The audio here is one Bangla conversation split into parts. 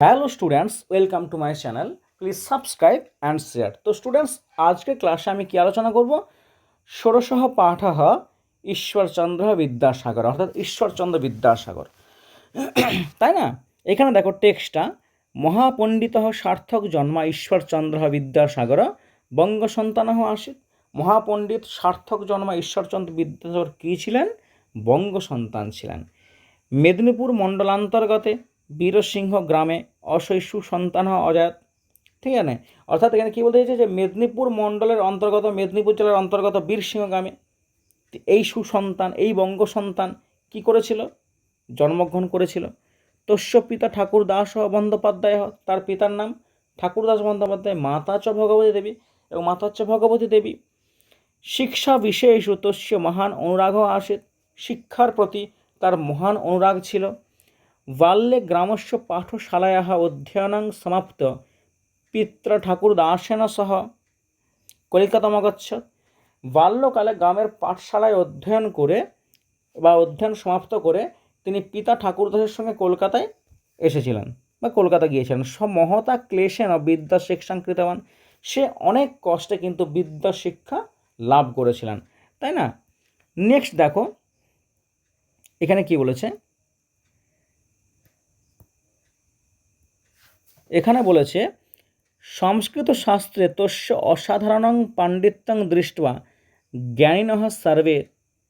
Hello students welcome to my channel please subscribe and share তো স্টুডেন্টস আজকে ক্লাসে আমি কি আলোচনা করব? ষোড়শः পাঠः ঈশ্বরচন্দ্র বিদ্যাসাগর, অর্থাৎ ঈশ্বরচন্দ্র বিদ্যাসাগর। তাই না? এখানে দেখো টেক্সটটা মহাপণ্ডিত সার্থক জন্মা ঈশ্বরচন্দ্র বিদ্যাসাগর বঙ্গ সন্তান আসিত মহাপণ্ডিত সার্থক জন্মা ঈশ্বরচন্দ্র বিদ্যাসাগর কী ছিলেন? বঙ্গ সন্তান ছিলেন। মেদিনীপুর মণ্ডলান্তর্গতে বীরসিংহ গ্রামে অশৈশু সন্তান অজাত। ঠিক আছে? অর্থাৎ এখানে কী বলতে চাইছে যে মেদিনীপুর মণ্ডলের অন্তর্গত, মেদিনীপুর জেলার অন্তর্গত বীরসিংহ গ্রামে এই সুসন্তান, এই বঙ্গ সন্তান কী করেছিল? জন্মগ্রহণ করেছিল। তস্য পিতা ঠাকুর দাস বন্দ্যোপাধ্যায় তার পিতার নাম ঠাকুরদাস বন্দ্যোপাধ্যায়, মাতা চ ভগবতী দেবী এবং মাতা হচ্ছে ভগবতী দেবী। শিক্ষা বিশেষু তস্য মহান অনুরাগ আসে। শিক্ষার প্রতি তার মহান অনুরাগ ছিল। বাল্যে গ্রামস্য পাঠশালায়াः অধ্যয়नं সমাপ্ত পিত্র ঠাকুর দাসেন সহ কলিকাতামগচ্ছত বাল্যকালে গ্রামের পাঠশালায় অধ্যয়ন করে বা অধ্যয়ন সমাপ্ত করে তিনি পিতা ঠাকুরদাসের সঙ্গে কলকাতায় এসেছিলেন বা কলকাতা গিয়েছিলেন সব মহতা ক্লেশেন বিদ্যা শিক্ষাঙ্কৃতবান সে অনেক কষ্টে কিন্তু বিদ্যা শিক্ষা লাভ করেছিলেন তাই না নেক্সট দেখো এখানে কি বলেছে এখানে বলেছে, সংস্কৃত শাস্ত্রে তস্য অসাধারণং পাণ্ডিত্যং দৃষ্টা জ্ঞানীন সর্বে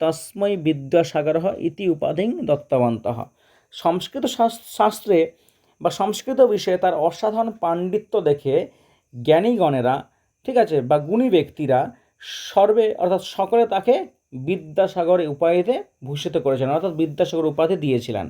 তস্মৈ বিদ্যাসাগর ইতি উপাধিং দত্তবন্ত। সংস্কৃত শাস্ত্রে বা সংস্কৃত বিষয়ে তার অসাধারণ পাণ্ডিত্য দেখে জ্ঞানীগণেরা, ঠিক আছে, বা গুণী ব্যক্তিরা সর্বে, অর্থাৎ সকলে তাকে বিদ্যাসাগর উপাধিতে ভূষিত করেছিলেন, অর্থাৎ বিদ্যাসাগর উপাধি দিয়েছিলেন।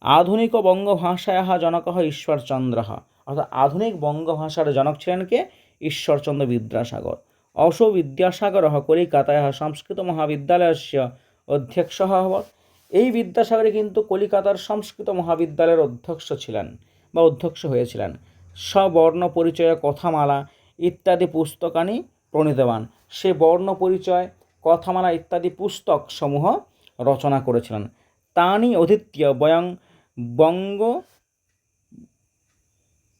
আধুনিক বঙ্গভাষায়াः জনকः ঈশ্বরচন্দ্রः অর্থাৎ আধুনিক বঙ্গভাষার জনক ছিলেন কে? ঈশ্বরচন্দ্র বিদ্যাসাগর। অসৌ বিদ্যাসাগরः কলিকাতায়াः সংস্কৃত মহাবিদ্যালয়স্য অধ্যক্ষः অভবৎ এই বিদ্যাসাগরে কিন্তু কলিকাতার সংস্কৃত মহাবিদ্যালয়ের অধ্যক্ষ ছিলেন বা অধ্যক্ষ হয়েছিলেন। স্ববর্ণ পরিচয় কথামালা ইত্যাদি পুস্তকানি প্রণীতবান। সে বর্ণ পরিচয়, কথামালা ইত্যাদি পুস্তক সমূহ রচনা করেছিলেন। তানি অধীত্য বয়ং বঙ্গ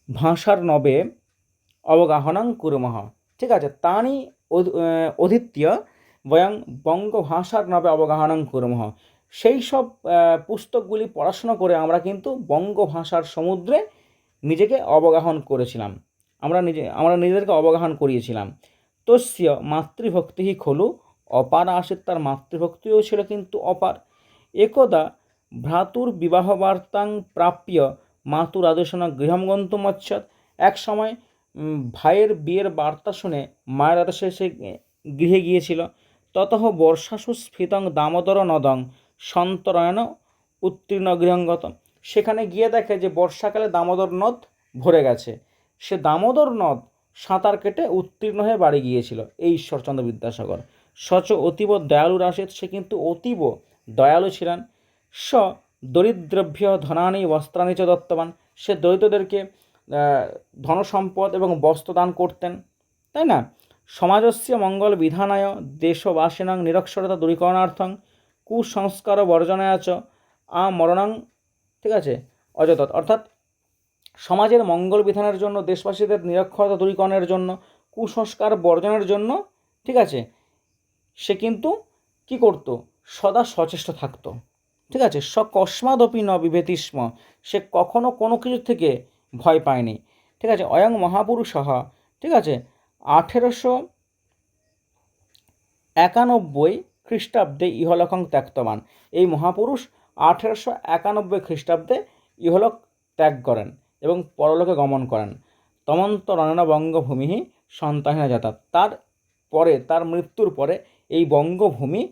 ভাষার নবে অবগাহনং কুর্মঃ। ঠিক আছে, তানি অধীত্য বয়ং বঙ্গভাষার নবে অবগাহনং কুর্মঃ। সেই সব পুস্তকগুলি পড়াশোনা করে আমরা কিন্তু বঙ্গভাষার সমুদ্রে নিজেকে অবগাহন করেছিলাম। আমরা নিজে, আমরা নিজেদেরকে অবগাহন করিয়েছিলাম। তস্য মাতৃভক্তি খলু, অপার আসে তার মাতৃভক্তিও ছিল কিন্তু অপার। একদা ভ্রাতুর বিবাহবার্তাং প্রাপ্য মাতুর আদেশনা গৃহম গন্তুমচ্ছত এক সময় ভাইয়ের বিয়ের বার্তা শুনে মায়ের আদেশে সে গৃহে গিয়েছিল। ততহ বর্ষাসু স্ফীতং দামোদর নদং সন্তরায়ণ উত্তীর্ণ গৃহঙ্গত। সেখানে গিয়ে দেখে যে বর্ষাকালে দামোদর নদ ভরে গেছে। সে দামোদর নদ সাঁতার কেটে উত্তীর্ণ হয়ে বাড়ি গিয়েছিল এই ঈশ্বরচন্দ্র বিদ্যাসাগর। সচ অতীব দয়ালু রাশিত সে কিন্তু অতীব দয়ালু ছিলেন। স, দরিদ্রভ্য ধনানি বস্ত্রানি চ দত্তবান। সে দরিদ্রদেরকে ধনসম্পদ এবং বস্ত্র দান করতেন, তাই না? সমাজস্য মঙ্গল বিধানায় দেশবাসিনাং নিরক্ষরতা দূরীকরণার্থং কুসংস্কার বর্জনায় চ, আমরণাং, ঠিক আছে অযতত অর্থাৎ সমাজের মঙ্গল বিধানের জন্য, দেশবাসীদের নিরক্ষরতা দূরীকরণের জন্য, কুসংস্কার বর্জনের জন্য, ঠিক আছে, সে কিন্তু কি করত? সদা সচেষ্ট থাকতো। ঠিক আছে? স কস্মাদপি ন বিভেতিস্ম সে কখনো কোনো কিছু থেকে ভয় পায়নি। ঠিক আছে? অয়ং মহাপুরুষ ঠিক আছে? আঠেরোশো একানব্বই খ্রিস্টাব্দে ইহলকং ত্যাক্তবান। এই মহাপুরুষ আঠেরোশো একানব্বই খ্রিস্টাব্দে ইহলোক ত্যাগ করেন এবং পরলোকে গমন করেন। তমন্ত রণনা বঙ্গভূমি সন্তানহীনা যাতায়াত তার পরে, তার মৃত্যুর পরে এই বঙ্গভূমি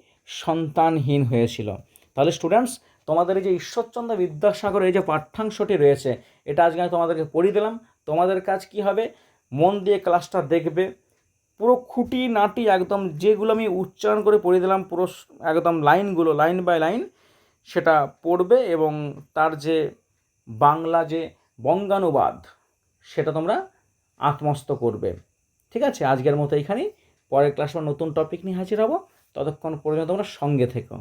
সন্তানহীন হয়েছিল। তাহলে স্টুডেন্টস তোমাদের এই যে ঈশ্বরচন্দ্র বিদ্যাসাগর এই যে পাঠ্যাংশটি রয়েছে, এটা আজকে আমি তোমাদেরকে পড়িয়ে দিলাম। তোমাদের কাজ কি হবে? মন দিয়ে ক্লাসটা দেখবে। পুরো খুঁটি নাটি একদম যেগুলো আমি উচ্চারণ করে পড়িয়ে দিলাম, পুরো একদম লাইনগুলো লাইন বাই লাইন সেটা পড়বে এবং তার যে বাংলা যে বঙ্গানুবাদ, সেটা তোমরা আত্মস্থ করবে। ঠিক আছে? আজকের মতো এইখানেই। পরের ক্লাসে নতুন টপিক নিয়ে হাজির হব। ততক্ষণ পর্যন্ত তোমরা সঙ্গে থেকো।